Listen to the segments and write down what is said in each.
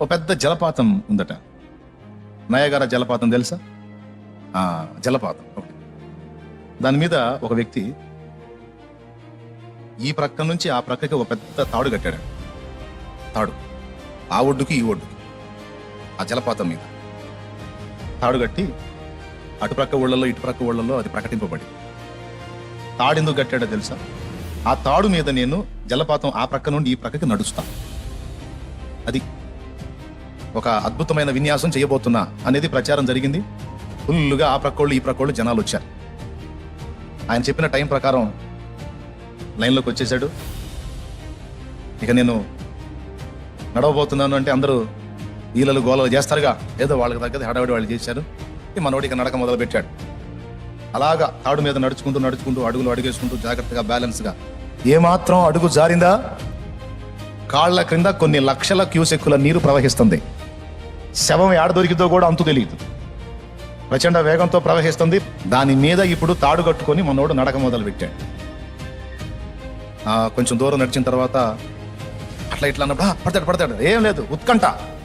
ఒక పెద్ద జలపాతం ఉందట. నయగార జలపాతం తెలుసా? జలపాతం. ఒకటి దాని మీద ఒక వ్యక్తి ఈ ప్రక్క నుంచి ఆ ప్రక్కకి ఒక పెద్ద తాడు కట్టాడు. తాడు. ఆ ఒడ్డుకి ఈ ఒడ్డుకి. ఆ జలపాతం మీద. తాడు కట్టి అటుప్రక్క ఊళ్ళల్లో ఇటుప్రక్క ఊళ్ళల్లో అది ప్రకటింపబడి తాడెందుకు కట్టాడో తెలుసా? ఆ తాడు మీద నేను జలపాతం ఆ ప్రక్క నుండి ఈ ప్రక్కకి నడుస్తాను అది ఒక అద్భుతమైన విన్యాసం చేయబోతున్నా అనేది ప్రచారం జరిగింది. ఫుల్లుగా ఆ ప్రక్కోళ్ళు ఈ ప్రక్కోళ్ళు జనాలు వచ్చారు. ఆయన చెప్పిన టైం ప్రకారం లైన్లోకి వచ్చేసాడు ఇక నేను నడవబోతున్నాను అంటే అందరూ ఈలలు గోలలు చేస్తారుగా. ఏదో వాళ్ళకి తగ్గది హడావిడి వాళ్ళు చేశారు. మనోడి ఇక నడక మొదలు పెట్టాడు అలాగా తాడు మీద నడుచుకుంటూ నడుచుకుంటూ అడుగులు అడుగేసుకుంటూ జాగ్రత్తగా బ్యాలెన్స్గా. ఏమాత్రం అడుగు జారిందా? కాళ్ళ క్రింద కొన్ని లక్షల క్యూసెక్కుల నీరు ప్రవహిస్తుంది. శవం ఏడ దొరికిందో కూడా అంతు తెలియదు. ప్రచండ వేగంతో ప్రవహిస్తుంది. దాని మీద ఇప్పుడు తాడు కట్టుకొని మనోడు నడక మొదలు పెట్టాడు. ఆ, కొంచెం దూరం నడిచిన తర్వాత అట్లా ఇట్లా అన్నప్పుడు పడతాడు పడతాడు ఏం లేదు ఉత్కంఠ.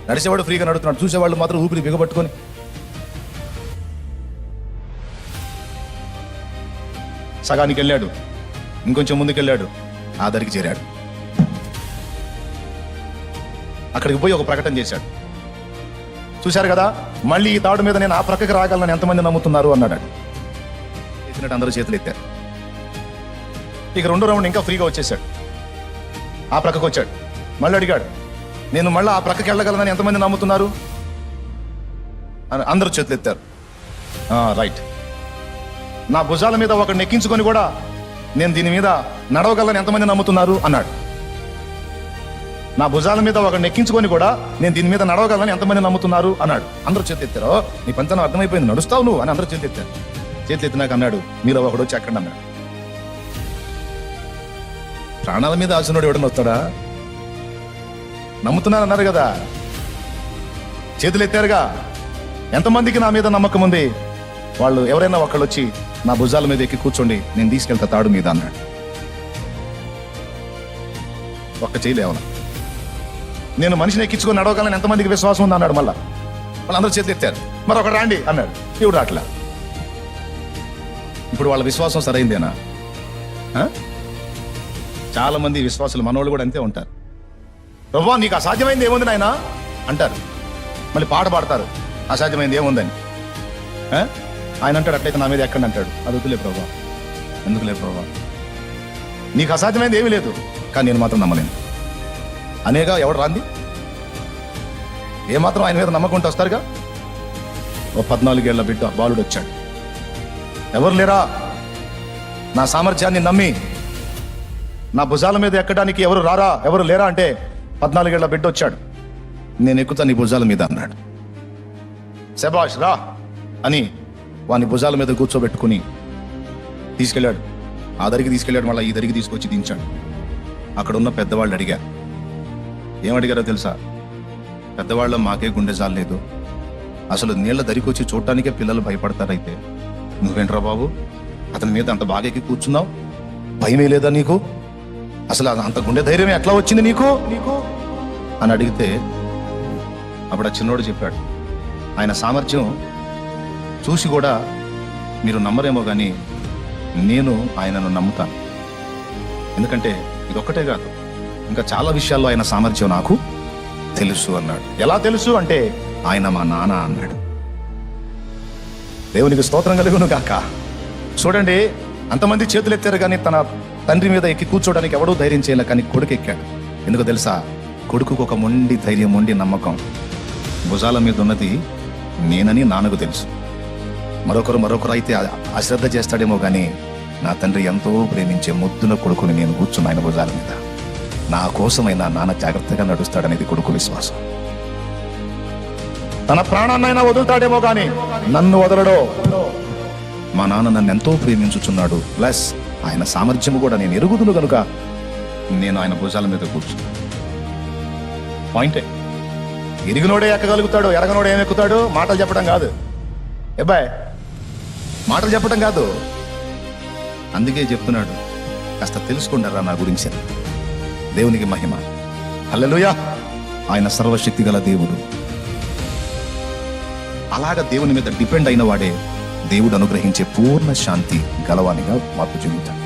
నడిచేవాడు ఫ్రీగా నడుతున్నాడు. చూసేవాళ్ళు మాత్రం ఊపిరి బిగబట్టుకొని. సగానికి వెళ్ళాడు. ఇంకొంచెం ముందుకెళ్ళాడు. ఆ దరికి చేరాడు. అక్కడికి పోయి ఒక ప్రకటన చేశాడు. చూశారు కదా? మళ్ళీ ఈ తాడు మీద నేను ఆ ప్రక్కకి రాగలను ఎంతమంది నమ్ముతున్నారు అన్నాడు. చేసినట్టు అందరూ చేతులు ఎత్తారు. ఇక రెండో రౌండ్ ఇంకా ఫ్రీగా వచ్చేసాడు ఆ ప్రక్కకు వచ్చాడు. మళ్ళీ అడిగాడు నేను మళ్ళీ ఆ ప్రక్కకి వెళ్ళగలనని ఎంతమంది నమ్ముతున్నారు? అని అందరూ చేతులు ఎత్తారు. రైట్. నా భుజాల మీద ఒకడిని ఎక్కించుకొని కూడా నేను దీని మీద నడవగలని ఎంతమంది నమ్ముతున్నారు? అన్నాడు. నా భుజాల మీద ఒకడిని ఎక్కించుకొని కూడా నేను దీని మీద నడవగలని ఎంతమంది నమ్ముతున్నారు అన్నాడు. అందరూ చేతి ఎత్తారు నీ పంతనం అర్థమైపోయింది నడుస్తావు నువ్వు అని అందరూ చేతెత్తారు. చేతెత్తినాక ఎత్తినాక అన్నాడు మీరు ఒకడు వచ్చి అక్కడ అన్నాడు. ప్రాణాల మీద ఆశనుడు ఎవడని వస్తాడా? నమ్ముతున్నాను అన్నారు కదా. చేతులు ఎత్తారుగా ఎంతమందికి నా మీద నమ్మకం ఉంది? వాళ్ళు ఎవరైనా ఒకళ్ళు వచ్చి నా భుజాల మీద ఎక్కి కూర్చోండి నేను తీసుకెళ్తా తాడు మీద అన్నాడు. ఒక్క చేయలేవనా నేను మనిషిని ఎక్కించుకొని నడవగలను ఎంతమందికి విశ్వాసం ఉంది అన్నాడు మళ్ళా. వాళ్ళందరూ చేతెత్తారు మరి ఒకడు రాండి అన్నాడు. ఇప్పుడు అట్లా ఇప్పుడు వాళ్ళ విశ్వాసం సరైందేనా? చాలా మంది విశ్వాసులు మనోళ్ళు కూడా అంతే ఉంటారు. ప్రభా నీకు అసాధ్యమైంది ఏముంది నాయన? అంటారు. మళ్ళీ పాట పాడతారు. అసాధ్యమైంది ఏముందని? ఆయన అంటాడు అట్లయితే నా మీద ఎక్కండి అంటాడు. అది వద్దులే ప్రభా. ఎందుకులే ప్రభా? నీకు అసాధ్యమైంది ఏమీ లేదు. కానీ నేను మాత్రం నమ్మలేను. అనేగా ఎవడు రాంది? ఏమాత్రం ఆయన మీద నమ్మకుంటూ వస్తారుగా? ఓ పద్నాలుగేళ్ళ బిడ్డ బాలుడు వచ్చాడు ఎవరు లేరా? నా సామర్థ్యాన్ని నమ్మి నా భుజాల మీద ఎక్కడానికి ఎవరు రారా ఎవరు లేరా అంటే పద్నాలుగేళ్ళ బిడ్డ వచ్చాడు. నేను ఎక్కుతా నీ భుజాల మీద అన్నాడు. శబాష్ రా అని వాని భుజాల మీద కూర్చోబెట్టుకుని తీసుకెళ్ళాడు. ఆ దరికి తీసుకెళ్ళాడు మళ్ళీ ఈ దరికి తీసుకొచ్చి దించాడు. అక్కడున్న పెద్దవాళ్ళు అడిగారు ఏమడిగారో తెలుసా? పెద్దవాళ్ళ మాకే గుండె జాలేదు అసలు నీళ్ళ దరికొచ్చి చూడటానికే పిల్లలు భయపడతారైతే. నువ్వేంట్రా బాబు? అతని మీద అంత బాగా ఎక్కి కూర్చున్నావు? భయమే లేదా నీకు? అసలు అది అంత గుండె ధైర్యం ఎట్లా వచ్చింది నీకు? నీకు అని అడిగితే అప్పుడు ఆ చిన్నోడు చెప్పాడు. ఆయన సామర్థ్యం చూసి కూడా మీరు నమ్మరేమో కానీ నేను ఆయనను నమ్ముతాను. ఎందుకంటే ఇదొక్కటే కాదు. ఇంకా చాలా విషయాల్లో ఆయన సామర్థ్యం నాకు తెలుసు అన్నాడు. ఎలా తెలుసు అంటే ఆయన మా నాన్న అన్నాడు. దేవునికి స్తోత్రం కలుగును కాక చూడండి అంతమంది చేతులు ఎత్తారు కానీ తన తండ్రి మీద ఎక్కి కూర్చోడానికి ఎవడూ ధైర్యం చేయలే కానీ కొడుకు ఎక్కాడు ఎందుకు తెలుసా? కొడుకుకు ఒక మొండి ధైర్యం మొండి నమ్మకం. భుజాల మీద ఉన్నది నేనని నాన్నకు తెలుసు. మరొకరు మరొకరు అయితే అశ్రద్ధ చేస్తాడేమో కానీ నా తండ్రి ఎంతో ప్రేమించే ముద్దున కొడుకుని నేను కూర్చున్నాను ఆయన భుజాల మీద. నా కోసమైనా నాన్న జాగ్రత్తగా నడుస్తాడనేది కొడుకు విశ్వాసం. తన ప్రాణాన్నైనా వదులుతాడేమో కానీ నన్ను వదలడో. మా నాన్న నన్ను ఎంతో ప్రేమించుచున్నాడు. ప్లస్ ఆయన సామర్థ్యము కూడా నేను ఎరుగుదును కనుక నేను ఆయన భుజాల మీద కూర్చున్నా. పాయింటే ఎరిగినోడే ఎక్కగలుగుతాడు ఎరగనోడే ఏం ఎక్కుతాడు మాటలు చెప్పడం కాదు. ఎబ్బాయ్ మాటలు చెప్పడం కాదు. అందుకే చెప్తున్నాడు. కాస్త తెలుసుకుంటారా నా గురించి? అని. దేవునికి మహిమ. హల్లెలుయ. ఆయన సర్వశక్తి గల దేవుడు. అలాగ దేవుని మీద డిపెండ్ అయిన వాడే దేవుడు అనుగ్రహించే పూర్ణ శాంతి గలవానిగా మార్పు చెందుతాడు.